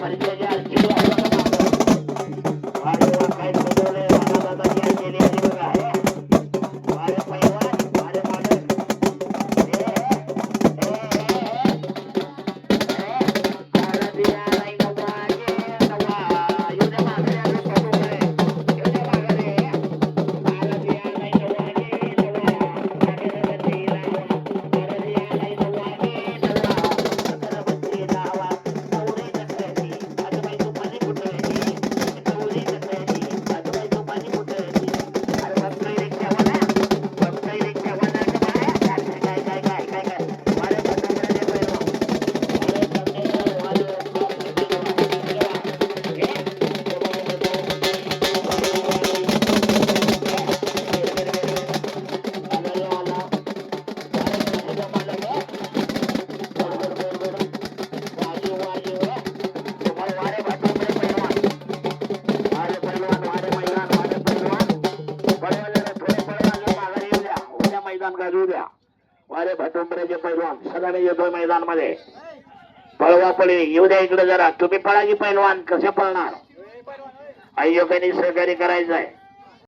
પરિચય मैदान गाजू द्या. वारे भाटुंबऱ्याचे पैलवान सगळ्याने येतोय मैदानमध्ये पळवा पळी येऊ द्या इकडे जरा. तुम्ही पळा की पैलवान कसे पळणार? अयोग्याने सहकार्य करायचं आहे